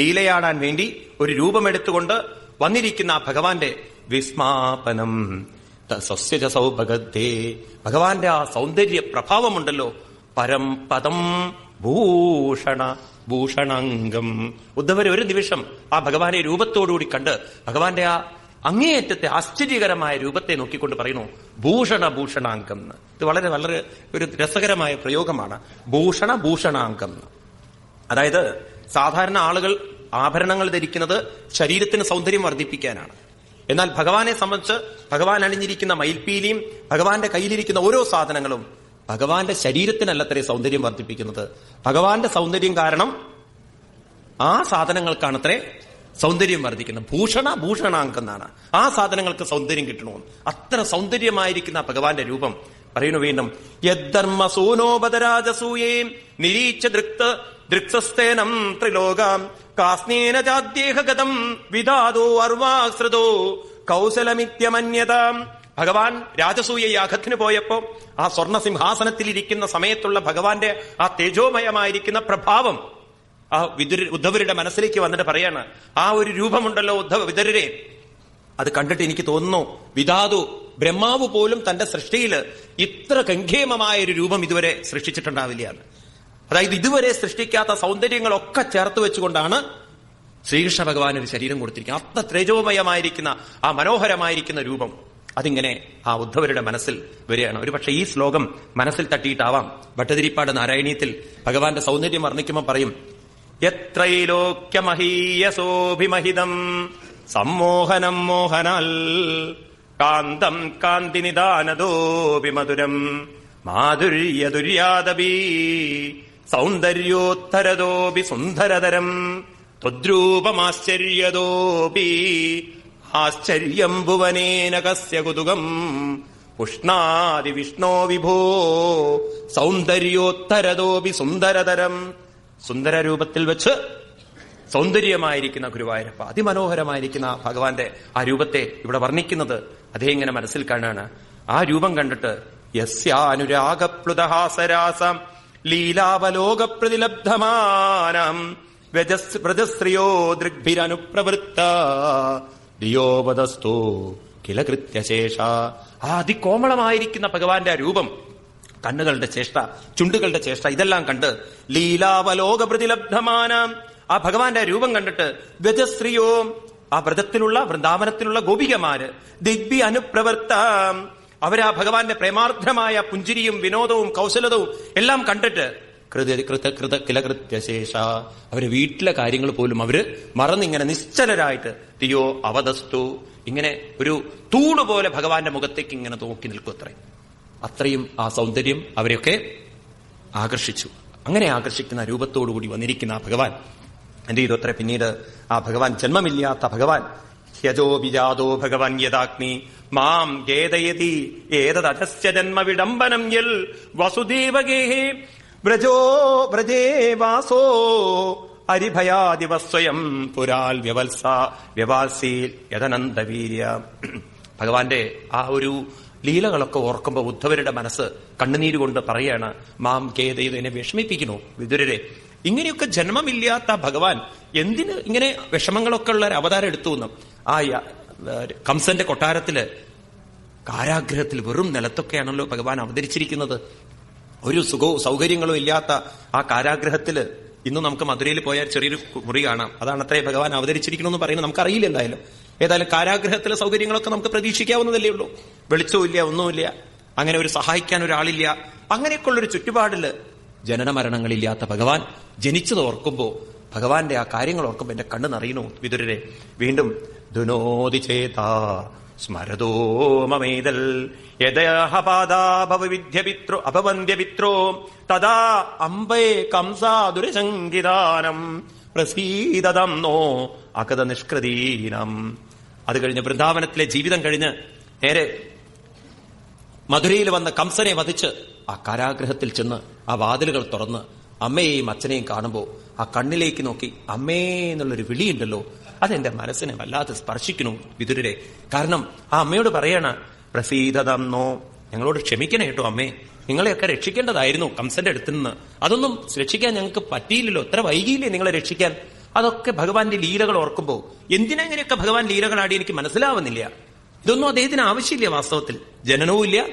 ലീലയാടാൻ വേണ്ടി ഒരു രൂപമെടുത്തുകൊണ്ട് വന്നിരിക്കുന്ന ആ ഭഗവാന്റെ വിസ്മാപനം. സസ്യജ സൗഭഗത്തേ ഭഗവാന്റെ ആ സൗന്ദര്യ പ്രഭാവമുണ്ടല്ലോ പരം പദം ഭൂഷണ ഭൂഷണാംഗം. ഉദ്ധവരെ ഒരു നിമിഷം ആ ഭഗവാനെ രൂപത്തോടുകൂടി കണ്ട് ഭഗവാന്റെ ആ അങ്ങേയറ്റത്തെ ആശ്ചര്യകരമായ രൂപത്തെ നോക്കിക്കൊണ്ട് പറയുന്നു ഭൂഷണ ഭൂഷണാംഗം. ഇത് വളരെ വളരെ ഒരു രസകരമായ പ്രയോഗമാണ്. ഭൂഷണ ഭൂഷണാംഗം. അതായത് സാധാരണ ആളുകൾ ആഭരണങ്ങൾ ധരിക്കുന്നത് ശരീരത്തിന് സൗന്ദര്യം വർദ്ധിപ്പിക്കാനാണ്. എന്നാൽ ഭഗവാനെ സംബന്ധിച്ച് ഭഗവാൻ അണിഞ്ഞിരിക്കുന്ന മയിൽപ്പീലിയും ഭഗവാന്റെ കയ്യിലിരിക്കുന്ന ഓരോ സാധനങ്ങളും ഭഗവാന്റെ ശരീരത്തിനല്ലത്രേ സൗന്ദര്യം വർദ്ധിപ്പിക്കുന്നത്. ഭഗവാന്റെ സൗന്ദര്യം കാരണം ആ സാധനങ്ങൾക്കാണത്രേ സൗന്ദര്യം വർദ്ധിക്കുന്നത്. ഭൂഷണ ഭൂഷണാങ്കെന്നാണ് ആ സാധനങ്ങൾക്ക് സൗന്ദര്യം കിട്ടണമെന്ന്. അത്ര സൗന്ദര്യമായിരിക്കുന്ന ഭഗവാന്റെ രൂപം. പറയുന്നു വീണ്ടും യദ്ധർമ്മ സൂനോപതരാജസൂയേ നിരീച്ച ദൃക്ത ദൃക്സസ്തേനം ത്രിലോകാം കാസ്നേന ചാദ്യേഹഗതം വിധാതോ അർവാശ്രിതോ. കൗശലമിത്യമന്യതാം. ഭഗവാൻ രാജസൂയ യാഗത്തിന് പോയപ്പോ ആ സ്വർണ സിംഹാസനത്തിൽ ഇരിക്കുന്ന സമയത്തുള്ള ഭഗവാന്റെ ആ തേജോമയമായിരിക്കുന്ന പ്രഭാവം ആ വിദുര ഉദ്ധവരുടെ മനസ്സിലേക്ക് വന്നിട്ട് പറയാണ് ആ ഒരു രൂപമുണ്ടല്ലോ ഉദ്ധവ വിദുരരെ. അത് കണ്ടിട്ട് എനിക്ക് തോന്നുന്നു വിധാതു ബ്രഹ്മാവ് പോലും തന്റെ സൃഷ്ടിയിൽ ഇത്ര ഗംഗേമമായ ഒരു രൂപം ഇതുവരെ സൃഷ്ടിച്ചിട്ടുണ്ടാവില്ല എന്ന്. അതായത് ഇതുവരെ സൃഷ്ടിക്കാത്ത സൗന്ദര്യങ്ങളൊക്കെ ചേർത്ത് വെച്ചുകൊണ്ടാണ് ശ്രീകൃഷ്ണ ഭഗവാൻ ഒരു ശരീരം കൊടുത്തിരിക്കുന്നത്. അത്ര തേജോമയമായിരിക്കുന്ന ആ മനോഹരമായിരിക്കുന്ന രൂപം. അതിങ്ങനെ ആ ഉദ്ധവരുടെ മനസ്സിൽ വരികയാണ്. ഒരുപക്ഷെ ഈ ശ്ലോകം മനസ്സിൽ തട്ടിയിട്ടാവാം. ഭട്ടതിരിപ്പാട് നാരായണീയത്തിൽ ഭഗവാന്റെ സൗന്ദര്യം വർണിക്കുമ്പോൾ പറയും എത്രൈലോക്യമഹീയസോഭിമഹിതം സമ്മോഹനം മോഹനാൽ കാന്തം കാന്തിനിദാനദോപി മധുരം മാധുര്യദുര്യാദപി സൗന്ദര്യോത്തരദോപി സുന്ദരതരം തദ്രൂപമാശ്ചര്യതോപി ആശ്ചര്യം ഭുവനേന കസ്യ കുതുകം ഉഷ്ണാദി വിഷ്ണോ വിഭോ സൗന്ദര്യോത്തരതോപി സുന്ദരതരം. സുന്ദര രൂപത്തിൽ വെച്ച് സൗന്ദര്യമായിരിക്കുന്ന ഗുരുവായൂരപ്പ അതിമനോഹരമായിരിക്കുന്ന ഭഗവാന്റെ ആ രൂപത്തെ ഇവിടെ വർണിക്കുന്നത് അദ്ദേഹം ഇങ്ങനെ മനസ്സിൽ കാണാണ്? ആ രൂപം കണ്ടിട്ട് യസ്യാനുരാഗപ്ലുതഹാസരാസം ലീലാവലോക പ്രതിലബ്ധമാനം വ്രജശ്രിയോ ദൃഗ്ഭിരനുപ്രവൃത്ത. ദിയോപദസ്തോ കില കൃത്യശേഷ. അതികോമളമായിരിക്കുന്ന ഭഗവാന്റെ രൂപം കണ്ണുകളുടെ ചേഷ്ട ചുണ്ടുകളുടെ ചേഷ്ട ഇതെല്ലാം കണ്ട് ലീലാവലോക പ്രതിലബ്ധമാനം ആ ഭഗവാന്റെ രൂപം കണ്ടിട്ട് ഗജശ്രീയോ ആ വ്രതത്തിലുള്ള വൃന്ദാവനത്തിലുള്ള ഗോപികമാര് ദിഗ്ബി അനുപ്രവർത്ത അവരാ ഭഗവാന്റെ പ്രേമാർദ്ധമായ പുഞ്ചിരിയും വിനോദവും കൗശലതവും എല്ലാം കണ്ടിട്ട് കൃത കൃത കൃത കിലകൃത്യശേഷ. അവർ വീട്ടിലെ കാര്യങ്ങൾ പോലും അവർ മറന്നിങ്ങനെ നിശ്ചലരായിട്ട് തിയോ അവതസ്തു ഇങ്ങനെ ഒരു തൂണ് പോലെ ഭഗവാന്റെ മുഖത്തേക്ക് ഇങ്ങനെ നോക്കി നിൽക്കും അത്രയും. അത്രയും ആ സൗന്ദര്യം അവരെയൊക്കെ ആകർഷിച്ചു. അങ്ങനെ ആകർഷിക്കുന്ന രൂപത്തോടുകൂടി വന്നിരിക്കുന്ന ആ ഭഗവാൻ. എന്റെ ഇത് അത്ര പിന്നീട് ആ ഭഗവാൻ ജന്മമില്ലാത്ത ഭഗവാൻ. ഹ്യജോ ബിജാതോ ഭഗവാൻ യഥാഗ്നി മാം ഖേദയതി ഏതദജസ്യ ജന്മ വിഡംബനം യൽ വസുദേവഗേഹേ വ്രജോ വ്രജേ വാസോ അരിഭയാദിവസ്വയം പുരാൽ വ്യവത്സ വ്യവാസീൽ യഥനന്ദവീര്യ ഭഗവാന്റെ ആ ഒരു ലീലകളൊക്കെ ഓർക്കുമ്പോൾ ഉദ്ധവരുടെ മനസ്സ് കണ്ണുനീര് കൊണ്ട് പറയാണ് മാം ഖേദയത് എന്നെ വിഷമിപ്പിക്കുന്നു വിതുരരെ. ഇങ്ങനെയൊക്കെ ജന്മമില്ലാത്ത ഭഗവാൻ എന്തിന് ഇങ്ങനെ വിഷമങ്ങളൊക്കെ ഉള്ള ഒരു അവതാരം എടുത്തു എന്നും? ആ കംസന്റെ കൊട്ടാരത്തിൽ കാരാഗ്രഹത്തിൽ വെറും നിലത്തൊക്കെയാണല്ലോ ഭഗവാൻ അവതരിച്ചിരിക്കുന്നത്. ഒരു സുഖവും സൗകര്യങ്ങളും ഇല്ലാത്ത ആ കാരാഗ്രഹത്തിൽ ഇന്ന് നമുക്ക് മധുരയിൽ പോയാൽ ചെറിയൊരു മുറി കാണാം. അതാണ് അത്രേ ഭഗവാൻ അവതരിച്ചിരിക്കണമെന്ന് പറയുന്നത് നമുക്കറിയില്ല എന്തായാലും. ഏതായാലും കാരാഗ്രഹത്തിലെ സൗകര്യങ്ങളൊക്കെ നമുക്ക് പ്രതീക്ഷിക്കാവുന്നതല്ലേ ഉള്ളൂ. വെളിച്ചവും ഒന്നുമില്ല. അങ്ങനെ ഒരു സഹായിക്കാൻ ഒരാളില്ല. അങ്ങനെയൊക്കെയുള്ളൊരു ചുറ്റുപാടിൽ ജനന മരണങ്ങളില്ലാത്ത ഭഗവാൻ ജനിച്ചത് ഓർക്കുമ്പോ ഭഗവാന്റെ ആ കാര്യങ്ങൾ ഓർക്കുമ്പോൾ എന്റെ കണ്ണ് നിറയണു വിതുരരെ. വീണ്ടും ദുനോതി ചേതാ സ്മരതോ മമേതൽ. യദാഹപാദാഭവവിദ്യപിത്രോ അപവന്ദ്യപിത്രോ തഥാ അംബേ കംസാദുരശങ്കിതാനം പ്രസീതതം നോ അകത നിഷ്കൃതീനം. അത് കഴിഞ്ഞ് വൃന്ദാവനത്തിലെ ജീവിതം കഴിഞ്ഞ് നേരെ മധുരയിൽ വന്ന കംസനെ വധിച്ച് ആ കാരാഗ്രഹത്തിൽ ചെന്ന് ആ വാതിലുകൾ തുറന്ന് അമ്മയെയും അച്ഛനെയും കാണുമ്പോൾ ആ കണ്ണിലേക്ക് നോക്കി അമ്മേ എന്നുള്ളൊരു വിളിയുണ്ടല്ലോ. അതെന്റെ മനസ്സിനെ വല്ലാതെ സ്പർശിക്കുന്നു വിതുരരെ. കാരണം ആ അമ്മയോട് പറയാണ് പ്രസീതതന്നോ ഞങ്ങളോട് ക്ഷമിക്കണേ കേട്ടോ അമ്മേ. നിങ്ങളെയൊക്കെ രക്ഷിക്കേണ്ടതായിരുന്നു കംസന്റെ അടുത്ത് നിന്ന്. അതൊന്നും രക്ഷിക്കാൻ ഞങ്ങൾക്ക് പറ്റിയില്ലല്ലോ. എത്ര വൈകിയില്ലേ നിങ്ങളെ രക്ഷിക്കാൻ? അതൊക്കെ ഭഗവാന്റെ ലീലകൾ ഓർക്കുമ്പോൾ എന്തിനാ ഇങ്ങനെയൊക്കെ ഭഗവാൻ ലീലകളാടി എനിക്ക് മനസ്സിലാവുന്നില്ല. ഇതൊന്നും അദ്ദേഹത്തിന് ആവശ്യമില്ല വാസ്തവത്തിൽ. ജനനവും ഇല്ല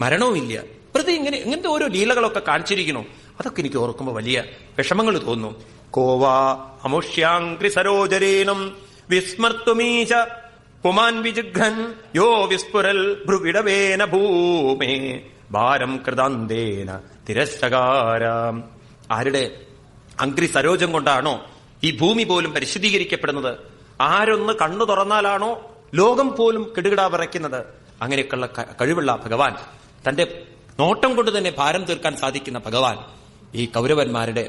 മരണവും ഇല്ല പ്രതി ഇങ്ങനെ ഇങ്ങനത്തെ ഓരോ ലീലകളൊക്കെ കാണിച്ചിരിക്കണു അതൊക്കെ എനിക്ക് ഓർക്കുമ്പോൾ വലിയ വിഷമങ്ങൾ തോന്നുന്നു കോവാ അമുഷ്യാംഗ്രി സരോജരേണം വിസ്മർത്തുമീശ പുമാൻ വിജിഘ്രൻ യോ വിസ്ഫുരൽ ഭ്രുവിടവേന ഭൂമേ ഭാരം കൃതാന്തേന തിരസ്കാരാം ആരുടെ അഗ്രി സരോജം കൊണ്ടാണോ ഈ ഭൂമി പോലും പരിശുദ്ധീകരിക്കപ്പെടുന്നത്? ആരൊന്ന് കണ്ണു തുറന്നാലാണോ ലോകം പോലും കിടുകിടാ വിറയ്ക്കുന്നത്? അങ്ങനെയൊക്കെയുള്ള കഴിവുള്ള ഭഗവാൻ. തന്റെ നോട്ടം കൊണ്ട് തന്നെ ഭാരം തീർക്കാൻ സാധിക്കുന്ന ഭഗവാൻ. ഈ കൗരവന്മാരുടെ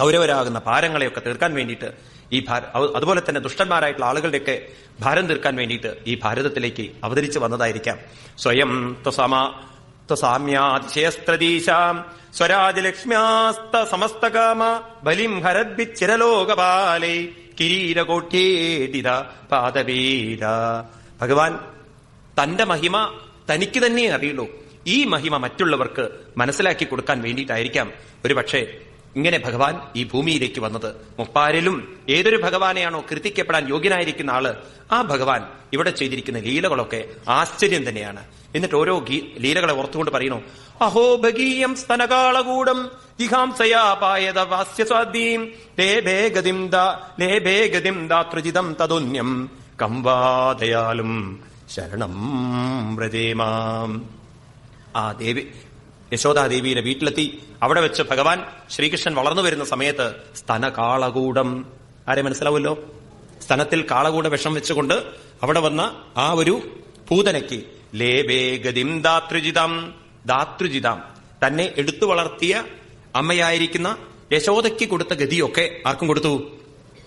കൗരവരാകുന്ന ഭാരങ്ങളെയൊക്കെ തീർക്കാൻ വേണ്ടിയിട്ട് ഈ അതുപോലെ തന്നെ ദുഷ്ടന്മാരായിട്ടുള്ള ആളുകളുടെയൊക്കെ ഭാരം തീർക്കാൻ വേണ്ടിയിട്ട് ഈ ഭാരതത്തിലേക്ക് അവതരിച്ചു വന്നതായിരിക്കാം. സ്വയം ത്വസമ ത്വസാമ്യാതിശയസ്ത്രദീശാം സ്വരാജലക്ഷ്മ്യാസ്ത സമസ്തകാമ ബലിം ഹരദ്ഭിച്ചിരലോകപാലേ കിരീരകോട്യേതിത പാദവീര ഭഗവാൻ തന്റെ മഹിമ തനിക്ക് തന്നെ അറിയുള്ളൂ. ഈ മഹിമ മറ്റുള്ളവർക്ക് മനസ്സിലാക്കി കൊടുക്കാൻ വേണ്ടിയിട്ടായിരിക്കാം. ഒരു പക്ഷേ ഇങ്ങനെ ഭഗവാൻ ഈ ഭൂമിയിലേക്ക് വന്നത്. മുപ്പാരിലും ഏതൊരു ഭഗവാനെയാണോ കീർത്തിക്കപ്പെടാൻ യോഗ്യനായിരിക്കുന്ന ആൾ ആ ഭഗവാൻ ഇവിടെ ചെയ്തിരിക്കുന്ന ലീലകളൊക്കെ ആശ്ചര്യം തന്നെയാണ്. എന്നിട്ട് ഓരോ ലീലകളെ ഓർത്തുകൊണ്ട് പറയുന്നു അഹോ ഭഗീയം ദാതൃജിതം തതുന്യം കംവാദയാലും ശരണം ആ ദേവി യശോദാദേവിയുടെ വീട്ടിലെത്തി. അവിടെ വെച്ച് ഭഗവാൻ ശ്രീകൃഷ്ണൻ വളർന്നു വരുന്ന സമയത്ത് സ്തന കാളകൂടം ആരെ മനസ്സിലാവുമല്ലോ? സ്തനത്തിൽ കാളകൂട വിഷം വെച്ചുകൊണ്ട് അവിടെ വന്ന ആ ഒരു പൂതനയ്ക്ക് ലേബേ ഗതിം ദാതൃജിതം തന്നെ എടുത്തു വളർത്തിയ അമ്മയായിരിക്കുന്ന യശോദയ്ക്ക് കൊടുത്ത ഗതിയൊക്കെ ആർക്കും കൊടുത്തു?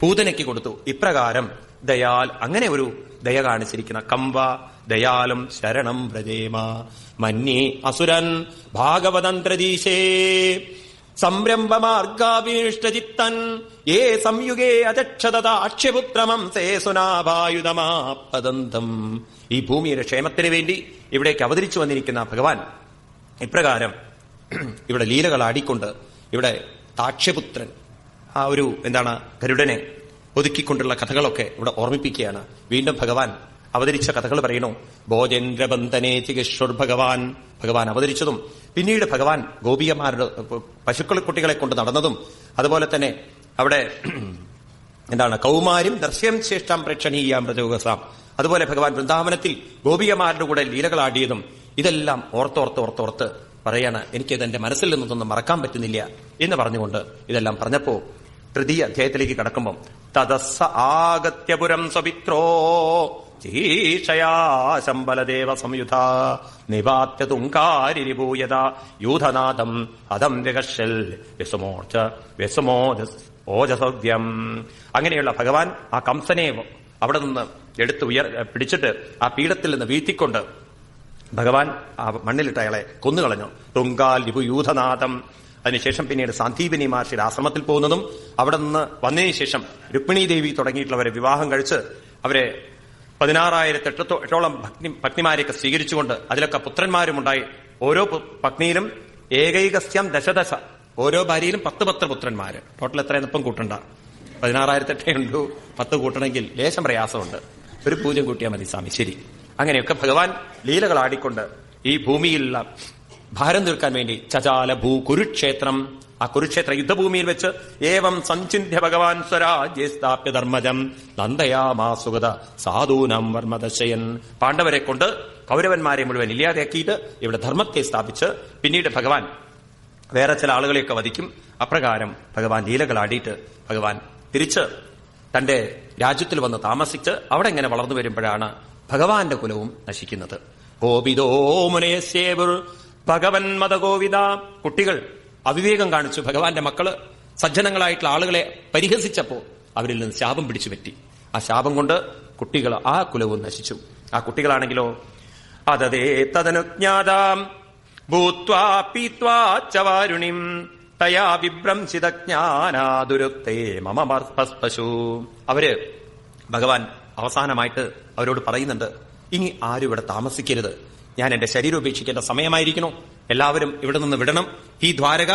പൂതനയ്ക്ക് കൊടുത്തു. ഇപ്രകാരം ദയാൽ അങ്ങനെ ഒരു ദയ കാണിച്ചിരിക്കുന്ന കമ്പ ദയാലും ശരണം വ്രജേമ. മന്യേ അസുരൻ ഭാഗവതന്ത്രദീശേ. സംരംഭമാർഗാഭീഷ്ടചിത്തൻ. ഏ സംയുഗേ അജക്ഷതാക്ഷ്യപുത്രമംസേ സുനാഭായുധമാപദന്തം ഈ ഭൂമിയുടെ ക്ഷേമത്തിന് വേണ്ടി ഇവിടേക്ക് അവതരിച്ചു വന്നിരിക്കുന്ന ഭഗവാൻ ഇപ്രകാരം ഇവിടെ ലീലകൾ ആടിക്കൊണ്ട് ഇവിടെ താക്ഷ്യപുത്രൻ ആ ഒരു എന്താണ് ഗരുഡനെ ഒതുക്കിക്കൊണ്ടുള്ള കഥകളൊക്കെ ഇവിടെ ഓർമ്മിപ്പിക്കുകയാണ്. വീണ്ടും ഭഗവാൻ അവതരിച്ച കഥകൾ പറയണു. ഭോജേന്ദ്രബന്ധനെ ചികിഷ്വർ ഭഗവാൻ ഭഗവാൻ അവതരിച്ചതും പിന്നീട് ഭഗവാൻ ഗോപികമാരുടെ പശുക്കൾ കുട്ടികളെ കൊണ്ട് നടന്നതും അതുപോലെ തന്നെ അവിടെ എന്താണ് കൗമാരും ദർശ്യം ശ്രേഷ്ഠം പ്രേക്ഷണീയാം പ്രചോഗസാം അതുപോലെ ഭഗവാൻ വൃന്ദാവനത്തിൽ ഗോപികമാരുടെ കൂടെ ലീലകളാടിയതും ഇതെല്ലാം ഓർത്തോർത്ത് ഓർത്തോർത്ത് പറയാണ് എനിക്കത് എന്റെ മനസ്സിൽ നിന്നൊന്നും മറക്കാൻ പറ്റുന്നില്ല എന്ന് പറഞ്ഞുകൊണ്ട് ഇതെല്ലാം പറഞ്ഞപ്പോ തൃതീയ അധ്യായത്തിലേക്ക് കടക്കുമ്പോൾ തദസ്സ ആഗത്യപുരം സവിത്രോ ശംബലദേവ സംയുധ നിപാത്യ തുങ്കാരിരിഭൂയത യൂഥനാഥം അതം വികർഷൽ വ്യസുമോർച്ച വ്യസമോജ ഓജസവ്യം അങ്ങനെയുള്ള ഭഗവാൻ ആ കംസനെ അവിടെ നിന്ന് എടുത്ത് ഉയർ പിടിച്ചിട്ട് ആ പീഠത്തിൽ നിന്ന് വീഴ്ത്തിക്കൊണ്ട് ഭഗവാൻ ആ മണ്ണിലിട്ട് അയാളെ കൊന്നുകളഞ്ഞു. തുങ്കാൽ ലിപു യൂഥനാഥം അതിനുശേഷം പിന്നീട് സാന്ദീപിനി മഹർഷിയുടെ ആശ്രമത്തിൽ പോകുന്നതും അവിടെ നിന്ന് വന്നതിന് ശേഷം രുക്മിണി ദേവി തുടങ്ങിയിട്ടുള്ളവരെ വിവാഹം കഴിച്ച് അവരെ പതിനാറായിരത്തി എട്ടോ എട്ടോളം ഭഗ്നി ഭക്തിമാരെയൊക്കെ സ്വീകരിച്ചുകൊണ്ട് അതിലൊക്കെ പുത്രന്മാരുമുണ്ടായി. ഓരോ പത്നിയിലും ഏകൈകസ്യം ദശദശ. ഓരോ ഭാര്യയിലും പത്ത് പത്ത് പുത്രന്മാര്. ടോട്ടൽ എത്രയെന്ന് ഇപ്പം കൂട്ടണ്ട. പതിനാറായിരത്തി എട്ടേ ഉള്ളൂ. പത്ത് കൂട്ടണമെങ്കിൽ ലേശം പ്രയാസമുണ്ട്. ഒരു പൂജ്യം കൂട്ടിയാൽ മതി സ്വാമി. ശരി. അങ്ങനെയൊക്കെ ഭഗവാൻ ലീലകൾ ആടിക്കൊണ്ട് ഈ ഭൂമിയിലുള്ള ഭാരം തീർക്കാൻ വേണ്ടി. ചചാല ഭൂ കുരുക്ഷേത്രം. ആ കുരുക്ഷേത്ര യുദ്ധഭൂമിയിൽ വെച്ച് ഏവം സഞ്ചിന്യ ഭഗവാൻ സ്വരാജ്യ സ്ഥാപ്യ ധർമ്മജം. നന്ദയാമാസുഗത സാധൂനം വർമ്മദശയൻ. പാണ്ഡവരെ കൊണ്ട് കൗരവന്മാരെ മുഴുവൻ ഇല്ലാതെയാക്കിയിട്ട് ഇവിടെ ധർമ്മത്തെ സ്ഥാപിച്ച് പിന്നീട് ഭഗവാൻ വേറെ ചില ആളുകളെയൊക്കെ വധിക്കും. അപ്രകാരം ഭഗവാൻ ലീലകളാടിയിട്ട് ഭഗവാൻ തിരിച്ച് തന്റെ രാജ്യത്തിൽ വന്ന് താമസിച്ച് അവിടെ ഇങ്ങനെ വളർന്നു വരുമ്പോഴാണ് ഭഗവാന്റെ കുലവും നശിക്കുന്നത്. കോപിതോ മുനയസേവർ ഭഗവൻ മതഗോവിത. കുട്ടികൾ അവിവേകം കാണിച്ചു. ഭഗവാന്റെ മക്കൾ സജ്ജനങ്ങളായിട്ടുള്ള ആളുകളെ പരിഹസിച്ചപ്പോ അവരിൽ നിന്ന് ശാപം പിടിച്ചു പറ്റി. ആ ശാപം കൊണ്ട് കുട്ടികൾ ആ കുലവും നശിച്ചു. ആ കുട്ടികളാണെങ്കിലോ അതതേ തദനുജ്ഞാതാം ഭൂത്വാ പീത്വാ ചവാരുണിം വാരുണിം. തയാ വിഭ്രംശിതജ്ഞാനാദുരുക്തേ മമ പശു അവർ ഭഗവാൻ അവസാനമായിട്ട് അവരോട് പറയുന്നുണ്ട് ഇനി ആരും ഇവിടെ താമസിക്കരുത്. ഞാൻ എന്റെ ശരീരം ഉപേക്ഷിക്കേണ്ട സമയമായിരിക്കണോ എല്ലാവരും ഇവിടെ നിന്ന് വിടണം. ഈ ദ്വാരക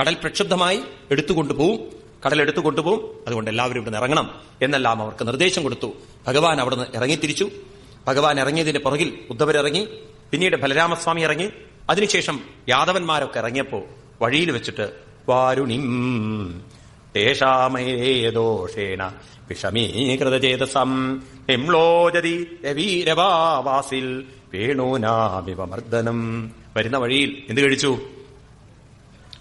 കടൽ പ്രക്ഷുബ്ധമായി എടുത്തുകൊണ്ടു പോവും കടലെടുത്തു കൊണ്ടുപോകും അതുകൊണ്ട് എല്ലാവരും ഇവിടെ ഇറങ്ങണം. എന്നെല്ലാം അവർക്ക് നിർദ്ദേശം കൊടുത്തു. ഭഗവാൻ അവിടുന്ന് ഇറങ്ങിത്തിരിച്ചു. ഭഗവാൻ ഇറങ്ങിയതിന്റെ പുറകിൽ ഉദ്ധവരിറങ്ങി പിന്നീട് ബലരാമസ്വാമി ഇറങ്ങി. അതിനുശേഷം യാദവന്മാരൊക്കെ ഇറങ്ങിയപ്പോ വഴിയിൽ വെച്ചിട്ട് വാരുണിം തേഷാമേദോഷേണ വിഷമീകൃതചേതസം. ഹിംലോജതി രവീരവാസിൽ വേണൂനാമിവ മർദ്ദനം വരുന്ന വഴിയിൽ എന്ത് കഴിച്ചു?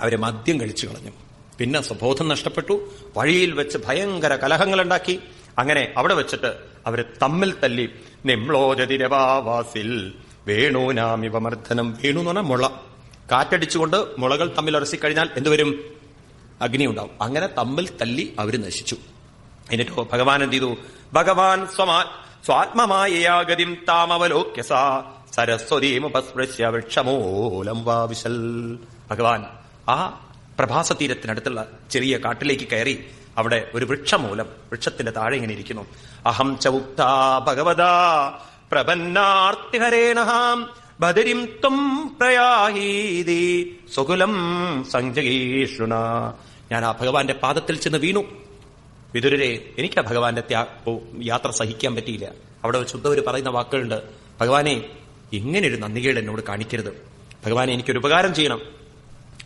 അവർ മദ്യം കഴിച്ചു കളഞ്ഞു. പിന്നെ സ്വബോധം നഷ്ടപ്പെട്ടു. വഴിയിൽ വെച്ച് ഭയങ്കര കലഹങ്ങളുണ്ടാക്കി. അങ്ങനെ അവിടെ വെച്ചിട്ട് അവർ തമ്മിൽ തല്ലി നിംളോജതിരവാസിൽ വേണൂനാമിവ മർദ്ദനം വേണു എന്ന് പറഞ്ഞാൽ മുള. കാറ്റടിച്ചുകൊണ്ട് മുളകൾ തമ്മിൽ ഉരസിക്കഴിഞ്ഞാൽ എന്തുവരും അഗ്നി ഉണ്ടാവും അങ്ങനെ തമ്മിൽ തല്ലി അവർ നശിച്ചു. എന്നിട്ടോ ഭഗവാൻ എന്ത് ചെയ്തു? ഭഗവാൻ സ്വമാ സ്വാത്മമായയാഗതിം താമവലോക്യസ സരസ്വതീമുപസ്പൃശ്യ വൃക്ഷമൂലം വാവിശൽ. ഭഗവാൻ ആ പ്രഭാസ തീരത്തിനടുത്തുള്ള ചെറിയ കാട്ടിലേക്ക് കയറി അവിടെ ഒരു വൃക്ഷമൂലം വൃക്ഷത്തിന്റെ താഴെ ഇങ്ങനെ ഇരിക്കുന്നു. അഹം ചൗക്ത ഭഗവതാ പ്രപന്നാർത്തിഹരേണഹാം. ബദരിം ത്വം പ്രയാഹീതി. സുകുലം സഞ്ജഗീഷുണ ഞാൻ ആ ഭഗവാന്റെ പാദത്തിൽ ചെന്ന് വീണു. വിതുരരെ എനിക്ക് ആ ഭഗവാന്റെ യാത്ര സഹിക്കാൻ പറ്റിയില്ല. അവിടെ ശുദ്ധവർ പറയുന്ന വാക്കുകളുണ്ട്. ഭഗവാനെ ഇങ്ങനെ ഒരു നന്ദികേട് എന്നോട് കാണിക്കരുത്. ഭഗവാനെ എനിക്കൊരു ഉപകാരം ചെയ്യണം.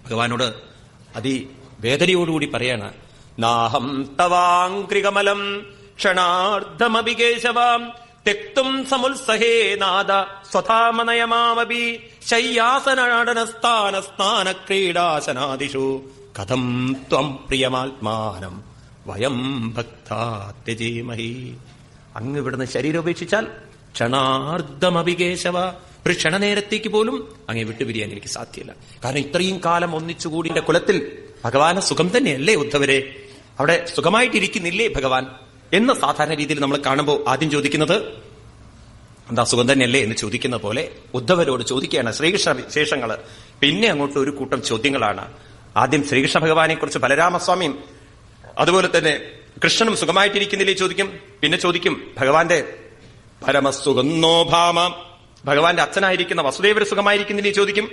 ഭഗവാനോട് അതി വേദനയോടുകൂടി പറയാണ്. നാഹം തവാംഗ്രികമലം ക്ഷണാർദ്ധമഭികേശവാം തെക്തും സമുത്സഹേ നാദ സ്വധാമനയമാമപി ശയ്യാസനാടനസ്ഥാന സ്നാന ക്രീഡാസനാദിഷു കഥം ത്വം പ്രിയമാത്മാനം. വയം ഭക്താത്യജീമഹി അങ്ങ് ഇവിടുന്ന് ശരീരം ഉപേക്ഷിച്ചാൽ ക്ഷണാർദ്ധമഭികേശവ ഒരു ക്ഷണനേരത്തേക്ക് പോലും അങ്ങേ വിട്ടുപിരിയാൻ എനിക്ക് സാധ്യമല്ല കാരണം ഇത്രയും കാലം ഒന്നിച്ചുകൂടി എന്റെ കുലത്തിൽ ഭഗവാന് സുഖം തന്നെയല്ലേ ഉദ്ധവരെ? അവിടെ സുഖമായിട്ടിരിക്കുന്നില്ലേ ഭഗവാൻ? എന്ന സാധാരണ രീതിയിൽ നമ്മൾ കാണുമ്പോൾ ആദ്യം ചോദിക്കുന്നത് എന്താ സുഖം തന്നെയല്ലേ? എന്ന് ചോദിക്കുന്ന പോലെ ഉദ്ധവരോട് ചോദിക്കുകയാണ് ശ്രീകൃഷ്ണ വിശേഷങ്ങൾ. പിന്നെ അങ്ങോട്ട് ഒരു കൂട്ടം ചോദ്യങ്ങളാണ്. ആദ്യം ശ്രീകൃഷ്ണ ഭഗവാനെ കുറിച്ച് ബലരാമസ്വാമിയും അതുപോലെ തന്നെ കൃഷ്ണനും സുഖമായിട്ടിരിക്കുന്നില്ലേ ചോദിക്കും. പിന്നെ ചോദിക്കും ഭഗവാന്റെ പരമസുഖന്നോ ഭാമ. ഭഗവാന്റെ അച്ഛനായിരിക്കുന്ന വസുദേവർ സുഖമായിരിക്കുന്നില്ലേ ചോദിക്കും.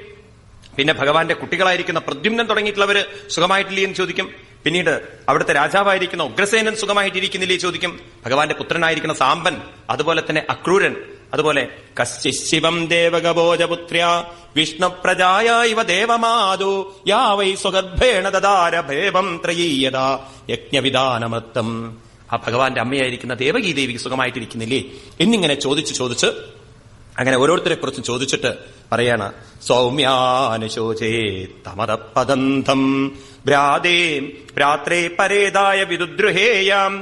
പിന്നെ ഭഗവാന്റെ കുട്ടികളായിരിക്കുന്ന പ്രദ്യുമ്നൻ തുടങ്ങിയിട്ടുള്ളവര് സുഖമായിട്ടില്ലേ എന്ന് ചോദിക്കും. പിന്നീട് അവിടുത്തെ രാജാവായിരിക്കുന്ന ഉഗ്രസേനൻ സുഖമായിട്ടിരിക്കുന്നില്ലേ ചോദിക്കും. ഭഗവാന്റെ പുത്രനായിരിക്കുന്ന സാമ്പൻ അതുപോലെ തന്നെ അക്രൂരൻ അതുപോലെ കശ്ചിശിവം ദേവകബോജപുത്ര്യ വിഷ്ണുപ്രജായ ഇവ ദേവമാതു യാവൈ സ്വഗർഭേണ ദദാര ഭേവം ത്രയീയത യജ്ഞവിധാനമൃത്തം. ആ ഭഗവാന്റെ അമ്മയായിരിക്കുന്ന ദേവകീ ദേവി സുഖമായിട്ടിരിക്കുന്നില്ലേ? എന്നിങ്ങനെ ചോദിച്ച് ചോദിച്ച് അങ്ങനെ ഓരോരുത്തരെ കുറിച്ചും ചോദിച്ചിട്ട് പറയാണ് സൗമ്യാനുശോചേ തമതപദന്തം ഭ്രാതേ ഭ്രാത്രേ പരേതായ വിദുദ്രുഹേയാം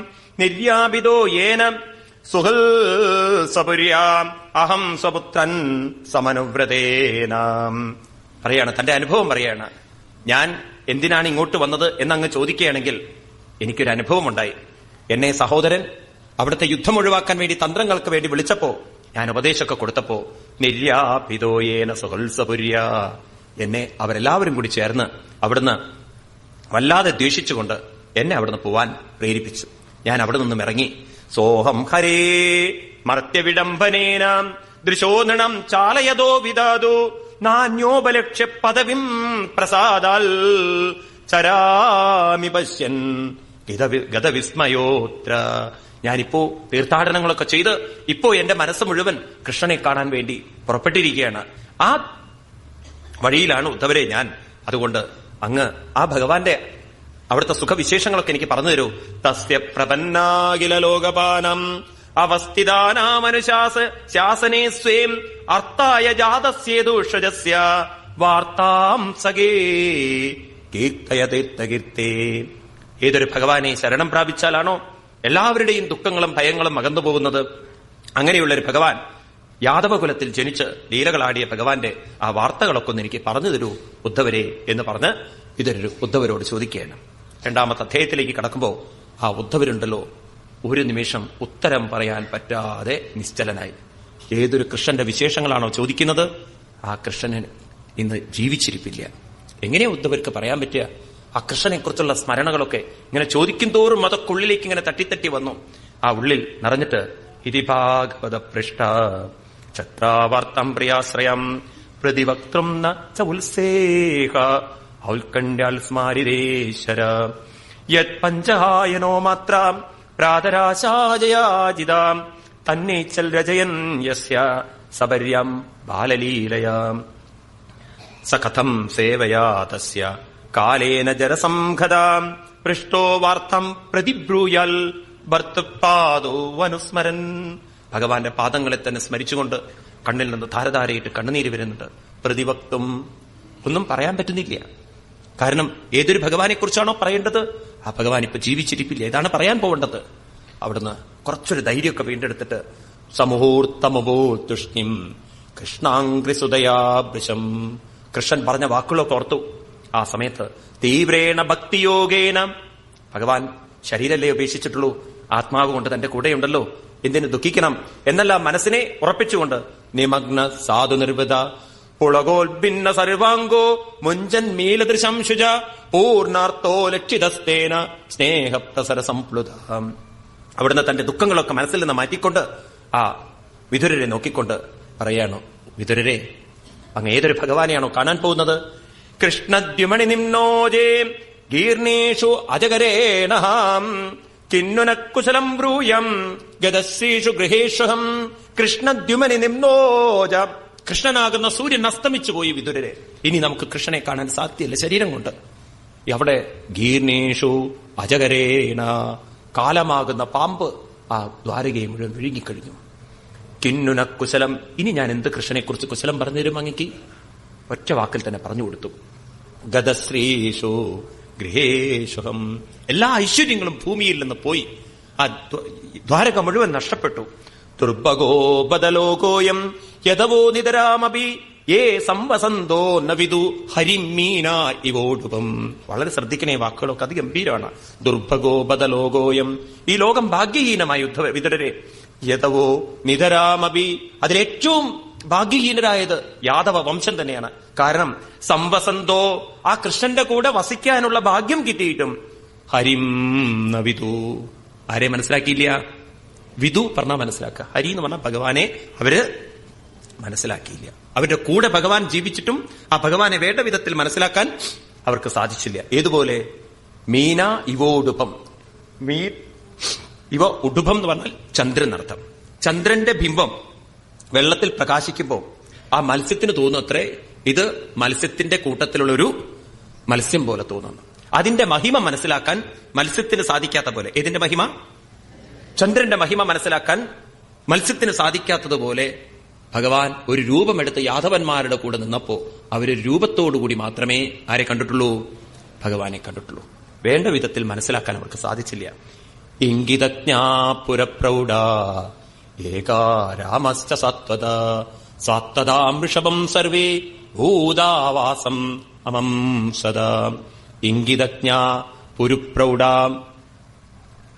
നിര്യാപിതോ യേന സുഹൽ സപുര്യാം അഹം സ്വപുത്രൻ സമനുവ്രതേനാം പറയാണ് തന്റെ അനുഭവം പറയാണ് ഞാൻ എന്തിനാണ് ഇങ്ങോട്ട് വന്നത് എന്നങ്ങ് ചോദിക്കുകയാണെങ്കിൽ എനിക്കൊരു അനുഭവം ഉണ്ടായി എന്നെ സഹോദരൻ അവിടുത്തെ യുദ്ധം ഒഴിവാക്കാൻ വേണ്ടി തന്ത്രങ്ങൾക്ക് വേണ്ടി വിളിച്ചപ്പോ ഞാൻ ഉപദേശമൊക്കെ കൊടുത്തപ്പോ നിര്യാപിതോയേന സുഹൽസപുര്യ എന്നെ അവരെല്ലാവരും കൂടി ചേർന്ന് അവിടുന്ന് വല്ലാതെ ദ്വേഷിച്ചുകൊണ്ട് എന്നെ അവിടുന്ന് പോവാൻ പ്രേരിപ്പിച്ചു. ഞാൻ അവിടെ നിന്നും ഇറങ്ങി സോഹം ഹരേ മർത്യവിഡംബനേനാം ദൃശോനണം ചാലയതോ വിദാതു നാന്യോപലക്ഷ്യ പദവിം പ്രസാദാൽ ചരാമി പശ്യൻ. ഗതവി- ഗതവിസ്മയോത്ര ഞാനിപ്പോ തീർത്ഥാടനങ്ങളൊക്കെ ചെയ്ത് ഇപ്പോ എന്റെ മനസ്സ് മുഴുവൻ കൃഷ്ണനെ കാണാൻ വേണ്ടി പുറപ്പെട്ടിരിക്കുകയാണ്. ആ വഴിയിലാണ് ഉദ്ധവരെ ഞാൻ. അതുകൊണ്ട് അങ്ങ് ആ ഭഗവാന്റെ അവിടുത്തെ സുഖവിശേഷങ്ങളൊക്കെ എനിക്ക് പറഞ്ഞു തരൂ. തസ്യ പ്രപന്നാകില ലോകപാനം. അവസ്ഥിതാനാമനുശാസ ശാസനേ സ്വയം അർത്ഥായ ജാതസ്യേതുഷജസ്യ വാർത്താം സഖേ. കീർത്തയ തീർത്ഥകീർത്തേ. ഏതൊരു ഭഗവാനെ ശരണം പ്രാപിച്ചാലാണോ എല്ലാവരുടെയും ദുഃഖങ്ങളും ഭയങ്ങളും അകന്നു പോകുന്നത്? അങ്ങനെയുള്ള ഒരു ഭഗവാൻ യാദവകുലത്തിൽ ജനിച്ച് ലീലകളാടിയ ഭഗവാന്റെ ആ വാർത്തകളൊക്കെ ഒന്ന് എനിക്ക് പറഞ്ഞു തരൂ ഉദ്ധവരെ എന്ന് പറഞ്ഞ് ഇതൊരു ഉദ്ധവരോട് ചോദിക്കുകയാണ്. രണ്ടാമത്തെ അധ്യായത്തിലേക്ക് കടക്കുമ്പോൾ ആ ഉദ്ധവരുണ്ടല്ലോ ഒരു നിമിഷം ഉത്തരം പറയാൻ പറ്റാതെ നിശ്ചലനായി. ഏതൊരു കൃഷ്ണന്റെ വിശേഷങ്ങളാണോ ചോദിക്കുന്നത്? ആ കൃഷ്ണന് ഇന്ന് ജീവിച്ചിരിപ്പില്ല. എങ്ങനെയാ ഉദ്ധവർക്ക് പറയാൻ പറ്റുക? ആ കൃഷ്ണനെ കുറിച്ചുള്ള സ്മരണകളൊക്കെ ഇങ്ങനെ ചോദിക്കും തോറും അതൊക്കെ ഇങ്ങനെ തട്ടിത്തട്ടി വന്നു. ആ ഉള്ളിൽ നിറഞ്ഞിട്ട് ഇതി ഭാഗവത പൃഷ്ട ഛത്രാവാർത്തം പ്രിയാശ്രയം പ്രതിവക്തൃം ഉത്സേഹ ഔത്കണ്ഠ്യാൽ സ്മാരിതേശ്വര യത് പഞ്ചഹായനോ മാത്രം പ്രാതരാശാജയാജിതാം. തന്നേച്ചൽ രചയൻ യസ്യ സബര്യം ബാലലീലയാം. സകഥം കഥം സേവയാ തസ്യ. കാലേന ജരസംഘതാം. പൃഷ്ടോ വാർത്തം പ്രതിബ്രൂയൽ. ഭർത്തൃപാദോ അനുസ്മരൻ ഭഗവാന്റെ പാദങ്ങളെ തന്നെ സ്മരിച്ചുകൊണ്ട് കണ്ണിൽ നിന്ന് ധാരധാരയിട്ട് കണ്ണുനീര് വരുന്നുണ്ട്. പ്രതിവക്തും ഒന്നും പറയാൻ പറ്റുന്നില്ല. കാരണം ഏതൊരു ഭഗവാനെ കുറിച്ചാണോ പറയേണ്ടത്? ആ ഭഗവാൻ ഇപ്പൊ ജീവിച്ചിരിപ്പില്ല. ഏതാണ് പറയാൻ പോവേണ്ടത് അവിടുന്ന് കുറച്ചൊരു ധൈര്യമൊക്കെ വീണ്ടെടുത്തിട്ട് സമൂഹൂർത്തമുഭൂത്തുഷ്ണിം കൃഷ്ണാംഗ്രിസുതയാഭൃശം കൃഷ്ണൻ പറഞ്ഞ വാക്കുകളൊക്കെ ഓർത്തു. ആ സമയത്ത് തീവ്രേണ ഭക്തിയോഗേന. ഭഗവാൻ ശരീരല്ലേ ഉപേക്ഷിച്ചിട്ടുള്ളൂ. ആത്മാവ് കൊണ്ട് തന്റെ കൂടെയുണ്ടല്ലോ. എന്തിനു ദുഃഖിക്കണം? എന്നല്ല മനസ്സിനെ ഉറപ്പിച്ചുകൊണ്ട് നിമഗ്ന സാധു നിർവൃത പുളകോൽഭിന്ന സർവാംഗോ മുഞ്ചൻ മീലദൃശംശുജ പൂർണാർത്ഥോ ലക്ഷിതസ്തേന സ്നേഹപ്തസര സംപ്ലുത അവിടുന്ന് തന്റെ ദുഃഖങ്ങളൊക്കെ മനസ്സിൽ നിന്ന് മാറ്റിക്കൊണ്ട് ആ വിതുരരെ നോക്കിക്കൊണ്ട് പറയാണ് വിതുരരെ അങ്ങ് ഏതൊരു ഭഗവാനെയാണോ കാണാൻ പോകുന്നത്? കൃഷ്ണദ്യുമണി നിംനോജേ ഗീർണീഷു അജകരേണഹാം കിന്നുനക്കുശലം ബ്രൂയം ഗതശ്രീഷു ഗൃഹേഷുഹം കൃഷ്ണദ്യുമനി നിമ്നോജ കൃഷ്ണനാകുന്ന സൂര്യൻ അസ്തമിച്ചു പോയി വിതുരരെ. ഇനി നമുക്ക് കൃഷ്ണനെ കാണാൻ സാധ്യല്ല. ശരീരം കൊണ്ട്. അവിടെ ഗീർണേഷു അജകരേണ കാലമാകുന്ന പാമ്പ് ആ ദ്വാരകയെ മുഴുവൻ വിഴുങ്ങിക്കഴിഞ്ഞു. കിന്നുന കുശലം. ഇനി ഞാൻ എന്ത് കൃഷ്ണനെ കുറിച്ച് കുശലം പറഞ്ഞു തരും അങ്ങക്ക്? ഒറ്റ വാക്കിൽ തന്നെ പറഞ്ഞു കൊടുത്തു. ഗതശ്രീഷു ഗൃഹേഷുഹം എല്ലാ ഐശ്വര്യങ്ങളും ഭൂമിയിൽ നിന്ന് പോയി. ആ ദ്വ- ദ്വാരക മുഴുവൻ നഷ്ടപ്പെട്ടു. ദുർഭഗോ ബദലോകോയം യഥവോ നിതരാമപി? ഏ സംവസന്തോ നവിതു? ഹരിമീന ഇവോടുപം വളരെ ശ്രദ്ധിക്കണേ വാക്കുകളൊക്കെ അത് ഗംഭീരമാണ്. ദുർഭഗോ ബദലോകോയം. ഈ ലോകം ഭാഗ്യഹീനമായ യുദ്ധ വിതരരെ. യഥവോ നിതരാമപി? അതിലേറ്റവും ഭാഗ്യഹീനരായത് യാദവ വംശം തന്നെയാണ്. കാരണം സംവസന്തോ ആ കൃഷ്ണന്റെ കൂടെ വസിക്കാനുള്ള ഭാഗ്യം കിട്ടിയിട്ടും ഹരിം നവിതു. ആരെ മനസ്സിലാക്കിയില്ല? വിധു പറഞ്ഞാൽ മനസ്സിലാക്കുക. ഹരി എന്ന് പറഞ്ഞാൽ ഭഗവാനെ അവർ മനസ്സിലാക്കിയില്ല. അവരുടെ കൂടെ ഭഗവാൻ ജീവിച്ചിട്ടും ആ ഭഗവാനെ വേണ്ട വിധത്തിൽ മനസ്സിലാക്കാൻ അവർക്ക് സാധിച്ചില്ല. ഏതുപോലെ? മീന ഇവോടുപം മീ ഇവ ഉടുപം എന്ന് പറഞ്ഞാൽ ചന്ദ്രൻ അർത്ഥം. ചന്ദ്രന്റെ ബിംബം വെള്ളത്തിൽ പ്രകാശിക്കുമ്പോൾ ആ മത്സ്യത്തിന് തോന്നുന്നത്രേ ഇത് മത്സ്യത്തിന്റെ കൂട്ടത്തിലുള്ളൊരു മത്സ്യം പോലെ തോന്നുന്നു. അതിന്റെ മഹിമ മനസ്സിലാക്കാൻ മത്സ്യത്തിന് സാധിക്കാത്ത പോലെ. ഏതിന്റെ മഹിമ? ചന്ദ്രന്റെ മഹിമ മനസ്സിലാക്കാൻ മത്സ്യത്തിന് സാധിക്കാത്തതുപോലെ ഭഗവാൻ ഒരു രൂപമെടുത്ത് യാദവന്മാരുടെ കൂടെ നിന്നപ്പോ അവർ രൂപത്തോടുകൂടി മാത്രമേ ആരെ കണ്ടിട്ടുള്ളൂ? ഭഗവാനെ കണ്ടിട്ടുള്ളൂ. വേണ്ട വിധത്തിൽ മനസ്സിലാക്കാൻ അവർക്ക് സാധിച്ചില്ല. ഏകാ രാമശ്ച സർവേ അമം സദാ.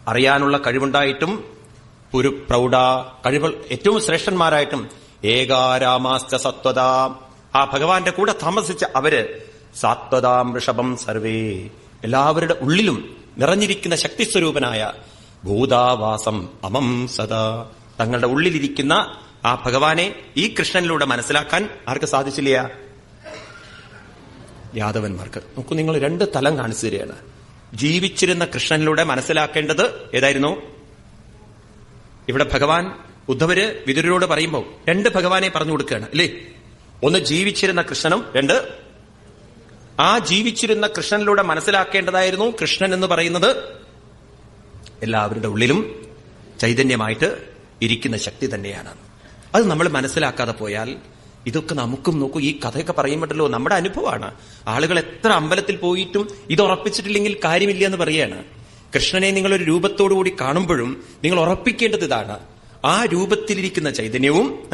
അറിയാനുള്ള കഴിവുണ്ടായിട്ടും പുരുപ്രൗഢ പ്രൗഢ കഴിവ് ഏറ്റവും ശ്രേഷ്ഠന്മാരായിട്ടും ഏകാരാമാശ്ച സത്വതാ ആ ഭഗവാന്റെ കൂടെ താമസിച്ച അവർ സാത്വതാം ഋഷഭം സർവേ. എല്ലാവരുടെ ഉള്ളിലും നിറഞ്ഞിരിക്കുന്ന ശക്തി സ്വരൂപനായ ഭൂതാവാസം അമം സദാ. തങ്ങളുടെ ഉള്ളിലിരിക്കുന്ന ആ ഭഗവാനെ ഈ കൃഷ്ണനിലൂടെ മനസ്സിലാക്കാൻ ആർക്ക് സാധിച്ചില്ല? യാദവന്മാർക്ക്. നോക്കൂ നിങ്ങൾ രണ്ട് തലം കാണിച്ചു തരികയാണ്. ജീവിച്ചിരുന്ന കൃഷ്ണനിലൂടെ മനസ്സിലാക്കേണ്ടത് ഏതായിരുന്നു? ഇവിടെ ഭഗവാൻ ഉദ്ധവര് വിതുരരോട് പറയുമ്പോൾ രണ്ട് ഭഗവാനെ പറഞ്ഞു കൊടുക്കുകയാണ് അല്ലേ? ഒന്ന് ജീവിച്ചിരുന്ന കൃഷ്ണനും രണ്ട് ആ ജീവിച്ചിരുന്ന കൃഷ്ണനിലൂടെ മനസ്സിലാക്കേണ്ടതായിരുന്നു കൃഷ്ണൻ എന്ന് പറയുന്നത്. എല്ലാവരുടെ ഉള്ളിലും ചൈതന്യമായിട്ട് ഇരിക്കുന്ന ശക്തി തന്നെയാണ്. അത് നമ്മൾ മനസ്സിലാക്കാതെ പോയാൽ ഇതൊക്കെ നമുക്കും നോക്കൂ ഈ കഥയൊക്കെ പറയുമ്പോഴല്ലോ നമ്മുടെ അനുഭവമാണ്. ആളുകൾ എത്ര അമ്പലത്തിൽ പോയിട്ടും ഇത് ഉറപ്പിച്ചിട്ടില്ലെങ്കിൽ കാര്യമില്ല എന്ന് പറയാണ്. കൃഷ്ണനെ നിങ്ങളൊരു രൂപത്തോടുകൂടി കാണുമ്പോഴും നിങ്ങൾ ഉറപ്പിക്കേണ്ടത് ഇതാണ്. ആ രൂപത്തിലിരിക്കുന്ന ചൈതന്യവും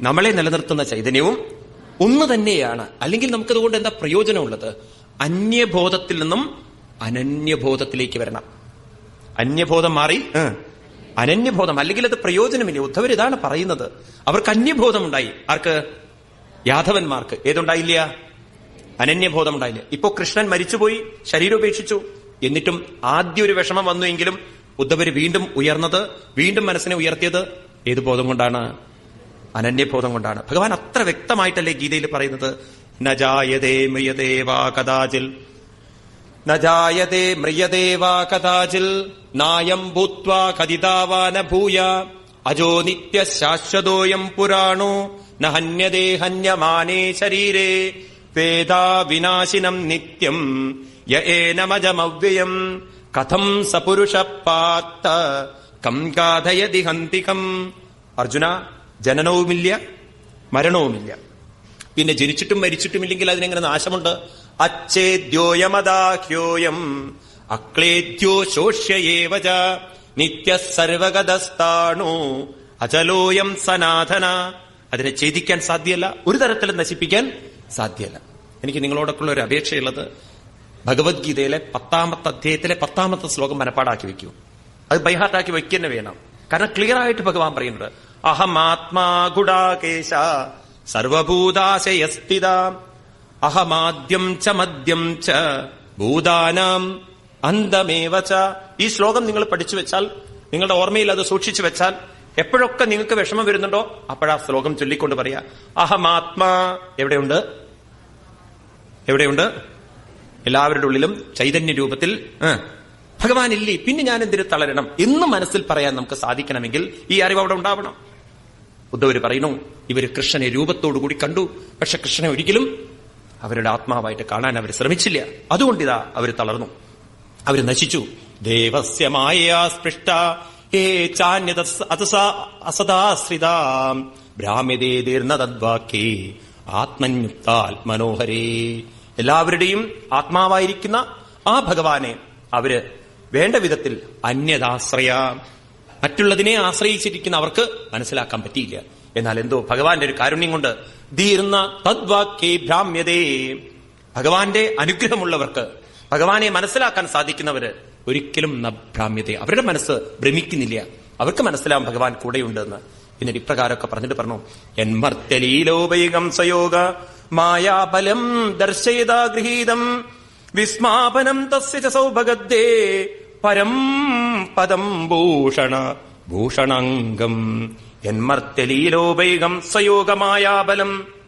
നമ്മളെ നിലനിർത്തുന്ന ചൈതന്യവും ഒന്ന് തന്നെയാണ്. അല്ലെങ്കിൽ നമുക്കതുകൊണ്ട് എന്താ പ്രയോജനമുള്ളത്? അന്യബോധത്തിൽ നിന്നും അനന്യബോധത്തിലേക്ക് വരണം. അന്യബോധം മാറി അനന്യബോധം. അല്ലെങ്കിൽ അത് പ്രയോജനമില്ല. ഉദ്ധവർ ഇതാണ് പറയുന്നത്. അവർക്ക് അന്യബോധം ഉണ്ടായി ആർക്ക്? യാദവന്മാർക്ക്. ഏതുണ്ടായില്ല? അനന്യബോധം ഉണ്ടായില്ല ഇപ്പോ കൃഷ്ണൻ മരിച്ചുപോയി ശരീരം ഉപേക്ഷിച്ചു എന്നിട്ടും ആദ്യ ഒരു വിഷമം വന്നുവെങ്കിലും ഉദ്ധവര് വീണ്ടും ഉയർന്നത് വീണ്ടും മനസ്സിനെ ഉയർത്തിയത് ഏത് ബോധം കൊണ്ടാണ്? അനന്യബോധം കൊണ്ടാണ്. ഭഗവാൻ അത്ര വ്യക്തമായിട്ടല്ലേ ഗീതയിൽ പറയുന്നത്? നജായതേ മയതേ വാ കഥാചിൽ. നജായതേ മൃയദേവാ കഥാചിൽ. നായം ഭൂത്വാ കഥിതാവാന ഭൂയ. അജോ നിത്യ ശാശ്വതോയം പുരാണോ. ന ഹന്യതേ ഹന്യമാനേ ശരീരേ. വേദാ വിനാശിനം നിത്യം യേനമജമവ്യയം കഥം സപുരുഷ പാത്ത കം കാഥയതി ഹന്തികം. അർജുന ജനനവുമില്ല മരണവുമില്ല. പിന്നെ ജനിച്ചിട്ടും മരിച്ചിട്ടുമില്ലെങ്കിൽ അതിനെങ്ങനെ നാശമുണ്ട്? അച്ഛേദ്യോയമദാഹ്യോയം അക്ലേദ്യോ ശോഷ്യേവച നിത്യ സർവഗതസ്ഥാണു അചലോയം സനാഥന അതിനെ ഛേദിക്കാൻ സാധ്യല്ല ഒരു തരത്തിലും നശിപ്പിക്കാൻ സാധ്യല്ല. എനിക്ക് നിങ്ങളോടൊക്കെയുള്ള ഒരു അപേക്ഷയുള്ളത് ഭഗവത്ഗീതയിലെ പത്താമത്തെ അധ്യായത്തിലെ പത്താമത്തെ ശ്ലോകം മനപ്പാടാക്കി വെക്കൂ. അത് ബൈഹാർട്ടാക്കി വെക്കുക വേണം. കാരണം ക്ലിയർ ആയിട്ട് ഭഗവാൻ അഹം ആത്മാ ഗുഡാകേശ സർവഭൂതാശയസ്ഥിത അഹമാദ്യം ച മദ്യം ച ഭൂതാനാം അന്തമേവ ച. ഈ ശ്ലോകം നിങ്ങൾ പഠിച്ചു വെച്ചാൽ നിങ്ങളുടെ ഓർമ്മയിൽ അത് സൂക്ഷിച്ചു വെച്ചാൽ എപ്പോഴൊക്കെ നിങ്ങൾക്ക് വിഷമം വരുന്നുണ്ടോ അപ്പോഴാ ശ്ലോകം ചൊല്ലിക്കൊണ്ട് പറയാ അഹമാത്മാ എവിടെയുണ്ട്? എവിടെയുണ്ട്? എല്ലാവരുടെ ഉള്ളിലും ചൈതന്യ രൂപത്തിൽ ഭഗവാൻ ഇല്ലേ പിന്നെ ഞാൻ എന്തിനു തളരണം എന്ന് മനസ്സിൽ പറയാൻ നമുക്ക് സാധിക്കണമെങ്കിൽ ഈ അറിവ് അവിടെ ഉണ്ടാവണം. ഉദ്ധവര് പറയുന്നു ഇവർ കൃഷ്ണനെ രൂപത്തോടുകൂടി കണ്ടു. പക്ഷെ കൃഷ്ണനെ ഒരിക്കലും അവരുടെ ആത്മാവായിട്ട് കാണാൻ അവർ ശ്രമിച്ചില്ല. അതുകൊണ്ട് ഇതാ അവർ തളർന്നു. അവർ നശിച്ചു. ദേവസ്യമായ സ്പൃഷ്ട ഏ എല്ലാവരുടെയും ആത്മാവായിരിക്കുന്ന ആ ഭഗവാനെ അവർ വേണ്ട വിധത്തിൽ അന്യതാശ്രയ. മറ്റുള്ളതിനെ ആശ്രയിച്ചിരിക്കുന്ന അവർക്ക് മനസ്സിലാക്കാൻ പറ്റിയില്ല. എന്നാൽ എന്തോ ഭഗവാന്റെ ഒരു കാരുണ്യം കൊണ്ട് ദീർന്ന തദ്വാക്യേ ഭ്രാമ്യതേ. ഭഗവാന്റെ അനുഗ്രഹമുള്ളവർക്ക് ഭഗവാനെ മനസ്സിലാക്കാൻ സാധിക്കുന്നവര് ഒരിക്കലും ഭ്രാമ്യത. അവരുടെ മനസ്സ് ഭ്രമിക്കുന്നില്ല. അവർക്ക് മനസ്സിലാവും ഭഗവാൻ കൂടെയുണ്ടെന്ന്. എന്നിട്ട് ഇപ്രകാരമൊക്കെ പറഞ്ഞിട്ട് പറഞ്ഞു. എന്മർത്തലീലോപൈകം സയോഗ മായാബലം ദർശയതാ ഗൃഹീതം. വിസ്മാപനം തസ്യ ച സൗഭഗദ്ദേ പരം പദം ഭൂഷണ ഭൂഷണാംഗം. എന്മർത്തലീലോപൈകം സയോഗമായാബലം